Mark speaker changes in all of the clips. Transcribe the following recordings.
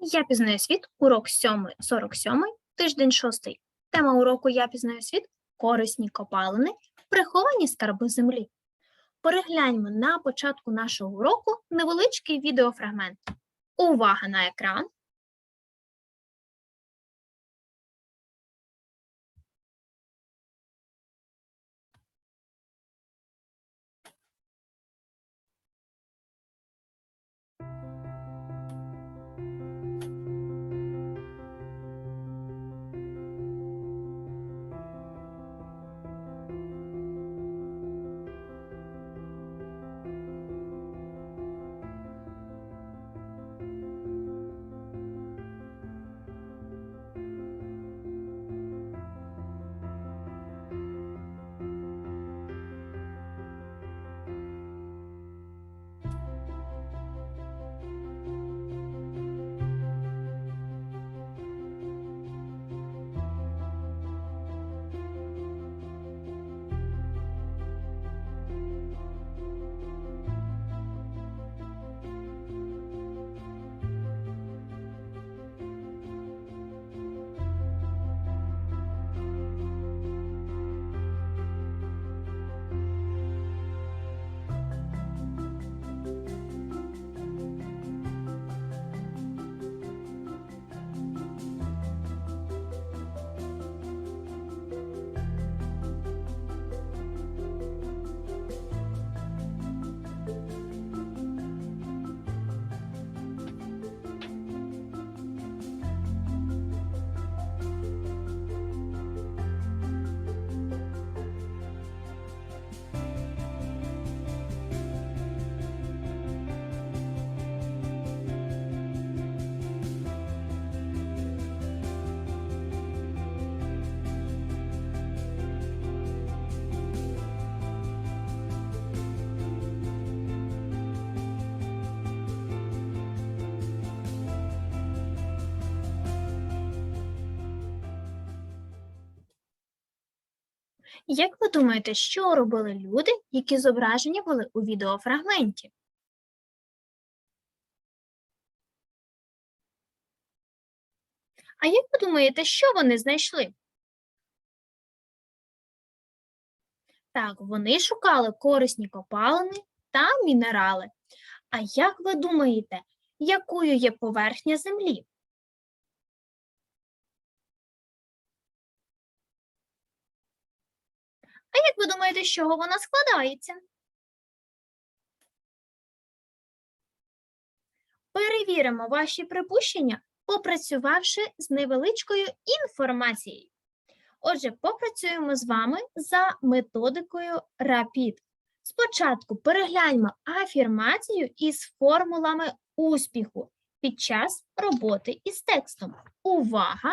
Speaker 1: Я пізнаю світ, урок 7, 47, тиждень 6. Тема уроку Я пізнаю світ корисні копалини, приховані скарби землі. Перегляньмо на початку нашого уроку невеличкий відеофрагмент. Увага на екран. Як ви думаєте, що робили люди, які зображені були у відеофрагменті? А як ви думаєте, що вони знайшли? Так, вони шукали корисні копалини та мінерали. А як ви думаєте, якою є поверхня землі? Як ви думаєте, з чого вона складається? Перевіримо ваші припущення, попрацювавши з невеличкою інформацією. Отже, попрацюємо з вами за методикою RAPID. Спочатку перегляньмо афірмацію із формулами успіху під час роботи із текстом. Увага!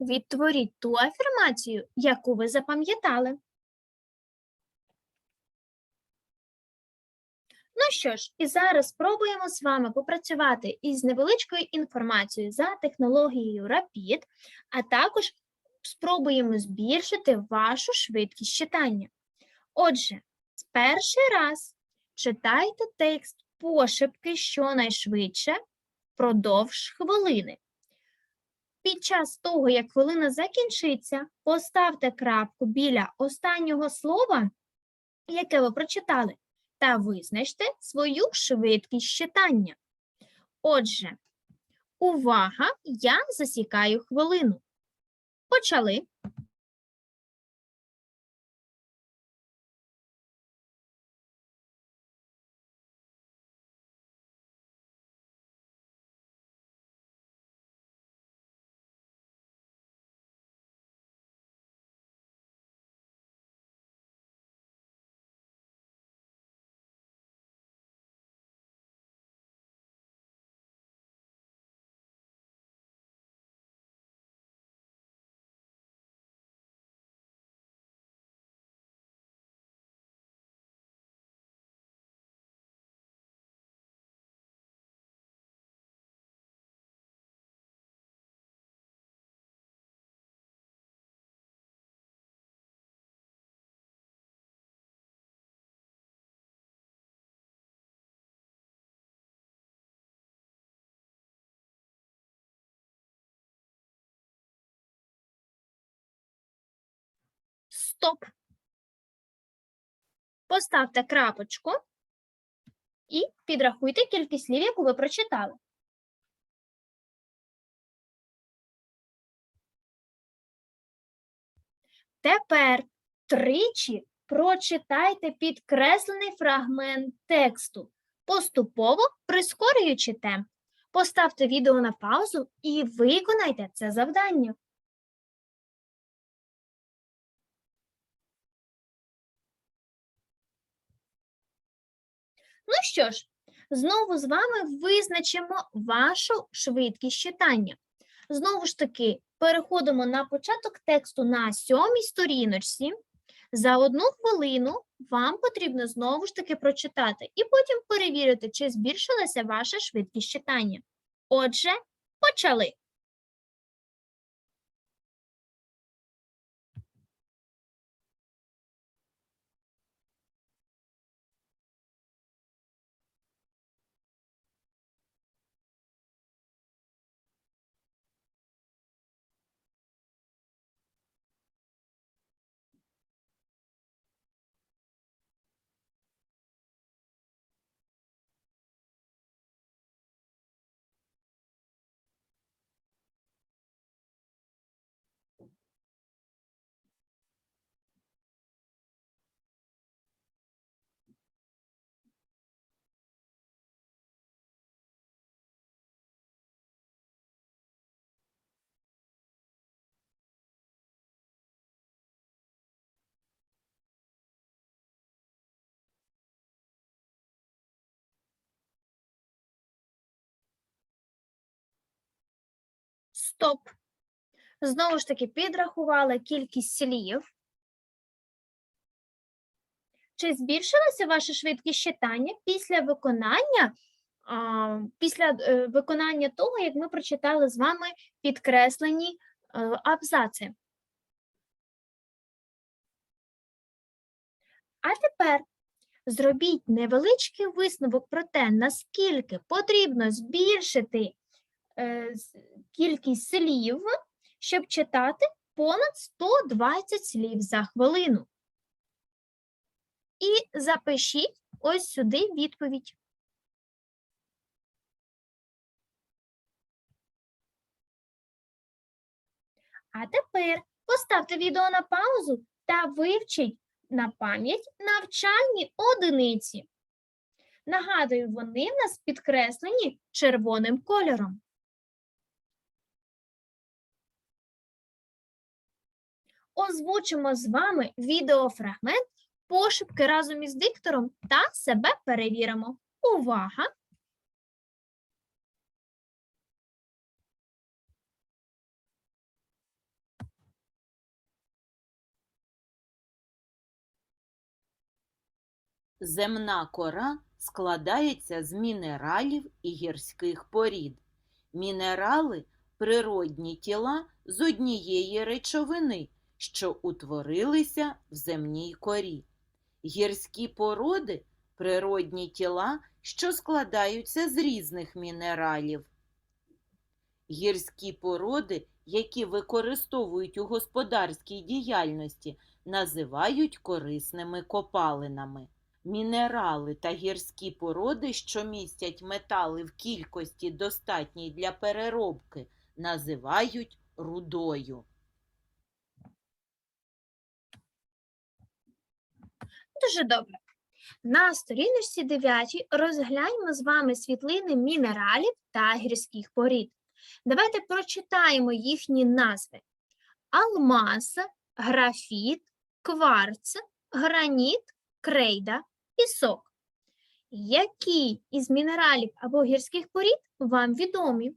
Speaker 1: Відтворіть ту афірмацію, яку ви запам'ятали. Ну що ж, і зараз спробуємо з вами попрацювати із невеличкою інформацією за технологією RAPID, а також спробуємо збільшити вашу швидкість читання. Отже, перший раз читайте текст пошепки щонайшвидше впродовж хвилини. Під час того, як хвилина закінчиться, поставте крапку біля останнього слова, яке ви прочитали, та визначте свою швидкість читання. Отже, увага! Я засікаю хвилину. Почали. Стоп. Поставте крапочку і підрахуйте кількість слів, яку ви прочитали. Тепер тричі прочитайте підкреслений фрагмент тексту, поступово прискорюючи темп. Поставте відео на паузу і виконайте це завдання. Ну що ж, знову з вами визначимо вашу швидкість читання. Знову ж таки, переходимо на початок тексту на сьомій сторіночці. За одну хвилину вам потрібно знову ж таки прочитати і потім перевірити, чи збільшилася ваша швидкість читання. Отже, почали. Стоп. Знову ж таки, підрахували кількість слів. Чи збільшилася ваша швидкість читання після виконання, після е, виконання того, як ми прочитали з вами підкреслені е, абзаци? А тепер зробіть невеличкий висновок про те, наскільки потрібно збільшити кількість слів, щоб читати понад 120 слів за хвилину. І запишіть ось сюди відповідь. А тепер поставте відео на паузу та вивчіть на пам'ять навчальні одиниці. Нагадую, вони в нас підкреслені червоним кольором. Озвучимо з вами відеофрагмент пошепки разом із диктором та себе перевіримо. Увага!
Speaker 2: Земна кора складається з мінералів і гірських порід. Мінерали природні тіла з однієї речовини, що утворилися в земній корі. Гірські породи природні тіла, що складаються з різних мінералів. Гірські породи, які використовують у господарській діяльності, називають корисними копалинами. Мінерали та гірські породи, що містять метали в кількості достатній для переробки, називають рудою.
Speaker 1: Дуже добре. На сторіночці 9 розгляньмо з вами світлини мінералів та гірських порід. Давайте прочитаємо їхні назви: алмаз, графіт, кварц, граніт, крейда, пісок. Які із мінералів або гірських порід вам відомі?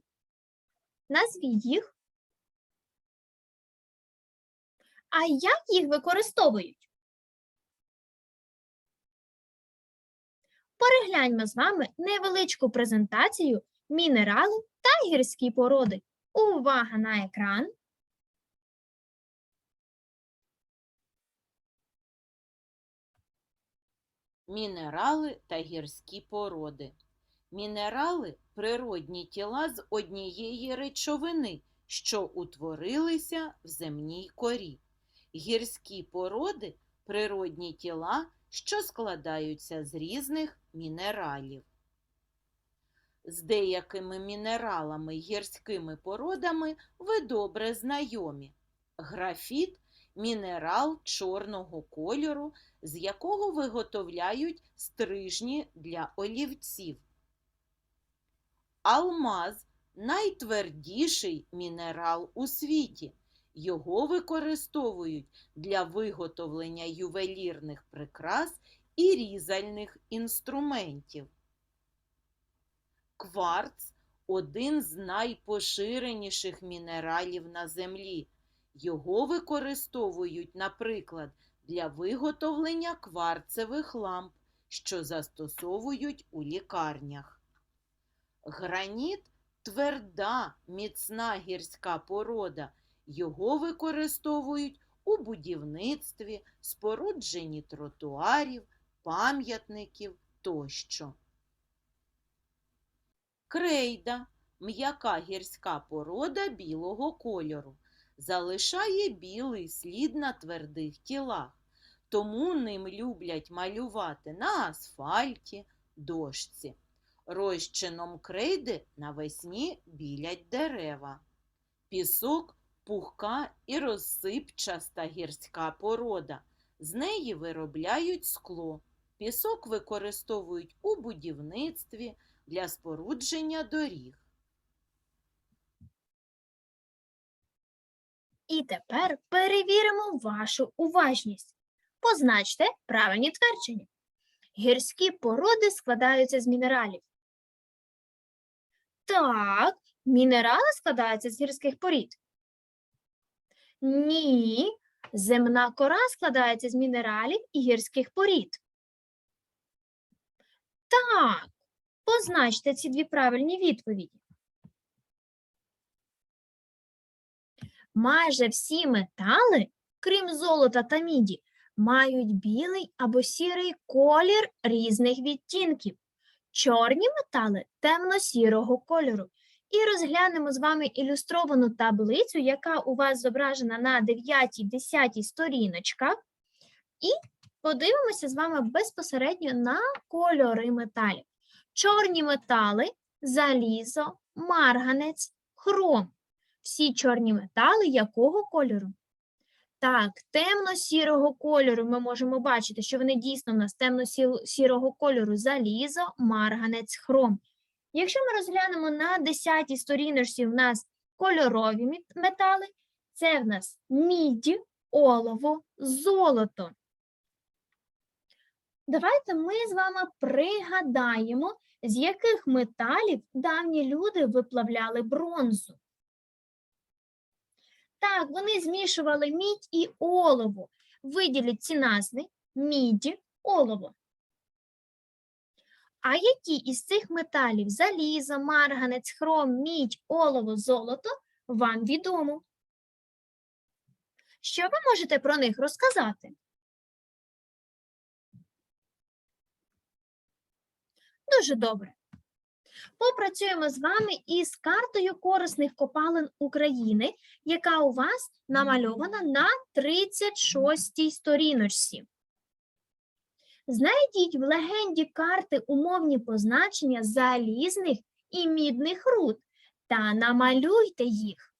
Speaker 1: Назвіть їх. А як їх використовують? Перегляньмо з вами невеличку презентацію мінералів та гірські породи. Увага на екран.
Speaker 2: Мінерали та гірські породи. Мінерали природні тіла з однієї речовини, що утворилися в земній корі. Гірські породи природні тіла, що складаються з різних мінералів. З деякими мінералами гірськими породами ви добре знайомі. Графіт мінерал чорного кольору, з якого виготовляють стрижні для олівців. Алмаз найтвердіший мінерал у світі. Його використовують для виготовлення ювелірних прикрас і різальних інструментів. Кварц один з найпоширеніших мінералів на землі. Його використовують, наприклад, для виготовлення кварцевих ламп, що застосовують у лікарнях. Граніт тверда, міцна гірська порода. Його використовують у будівництві, спорудженні тротуарів, пам'ятників тощо. Крейда м'яка гірська порода білого кольору. Залишає білий слід на твердих тілах, тому ним люблять малювати на асфальті, дошці. Розчином крейди навесні білять дерева. Пісок пухка і розсипчаста гірська порода. З неї виробляють скло. Пісок використовують у будівництві для спорудження доріг.
Speaker 1: І тепер перевіримо вашу уважність. Позначте правильні твердження. Гірські породи складаються з мінералів. Так, мінерали складаються з гірських порід. Ні, земна кора складається з мінералів і гірських порід. Так, позначте ці дві правильні відповіді. Майже всі метали, крім золота та міді, мають білий або сірий колір різних відтінків. Чорні метали темно-сірого кольору. І розглянемо з вами ілюстровану таблицю, яка у вас зображена на 9-10 сторіночках. І подивимося з вами безпосередньо на кольори металів. Чорні метали залізо, марганець, хром. Всі чорні метали якого кольору? Так, темно-сірого кольору ми можемо бачити, що вони дійсно в нас темно-сірого кольору залізо, марганець, хром. Якщо ми розглянемо на 10-й сторіночці в нас кольорові метали, це в нас міді, олово, золото. Давайте ми з вами пригадаємо, з яких металів давні люди виплавляли бронзу. Так, вони змішували мідь і олово. Виділіть ці назви міді, олово. А які із цих металів залізо, марганець, хром, мідь, олово, золото вам відомо? Що ви можете про них розказати? Дуже добре. Попрацюємо з вами із картою корисних копалин України, яка у вас намальована на 36-й сторіночці. Знайдіть в легенді карти умовні позначення залізних і мідних руд та намалюйте їх.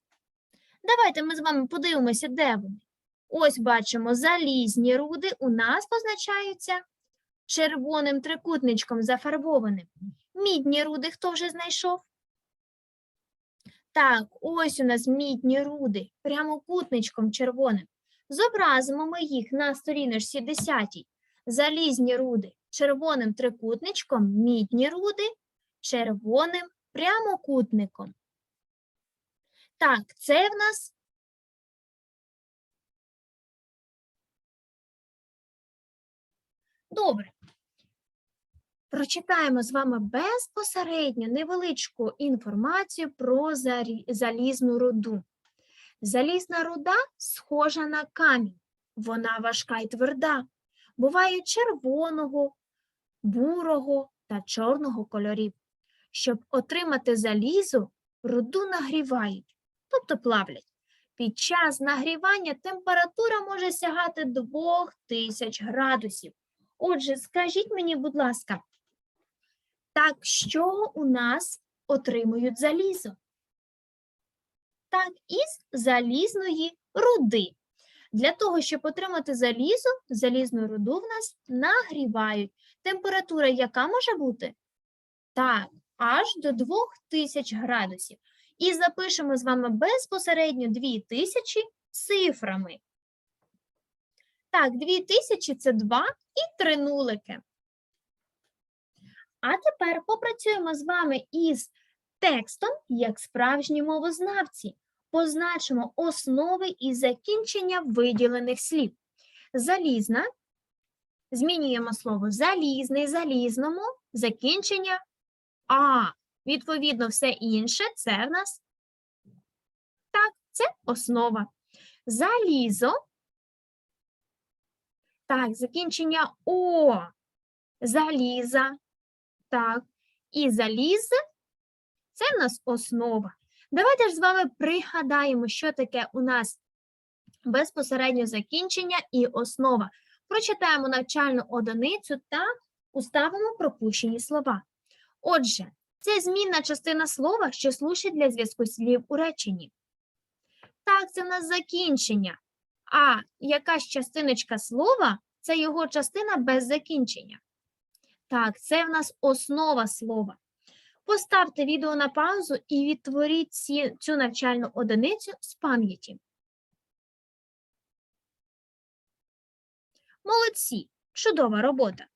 Speaker 1: Давайте ми з вами подивимося, де вони. Ось бачимо, залізні руди у нас позначаються червоним трикутничком зафарбованим. Мідні руди хто вже знайшов? Так, ось у нас мідні руди, прямокутничком червоним. Зобразимо ми їх на сторіночці 10. Залізні руди червоним трикутничком, мідні руди червоним прямокутником. Так, це в нас добре. Прочитаємо з вами безпосередньо невеличку інформацію про залізну руду. Залізна руда схожа на камінь. Вона важка й тверда. Буває червоного, бурого та чорного кольорів. Щоб отримати залізо, руду нагрівають, тобто плавлять. Під час нагрівання температура може сягати 2000 градусів. Отже, скажіть мені, будь ласка, так що у нас отримують залізо? Так, із залізної руди. Для того, щоб отримати залізо, залізну руду в нас нагрівають. Температура яка може бути? Так, аж до 2000 градусів. І запишемо з вами безпосередньо 2000 цифрами. Так, 2000 – це 2 і 3 нулики. А тепер попрацюємо з вами із текстом як справжні мовознавці. Позначимо основи і закінчення виділених слів. Залізна. Змінюємо слово залізний, залізному, закінчення а. Відповідно, все інше це в нас так, це основа. Залізо. Так, закінчення О. Заліза. Так. І залізе це в нас основа. Давайте ж з вами пригадаємо, що таке у нас безпосередньо закінчення і основа. Прочитаємо навчальну одиницю та уставимо пропущені слова. Отже, це змінна частина слова, що служить для зв'язку слів у реченні. Так, це в нас закінчення. А якась частиночка слова це його частина без закінчення. Так, це в нас основа слова. Поставте відео на паузу і відтворіть ці, цю навчальну одиницю з пам'яті. Молодці! Чудова робота!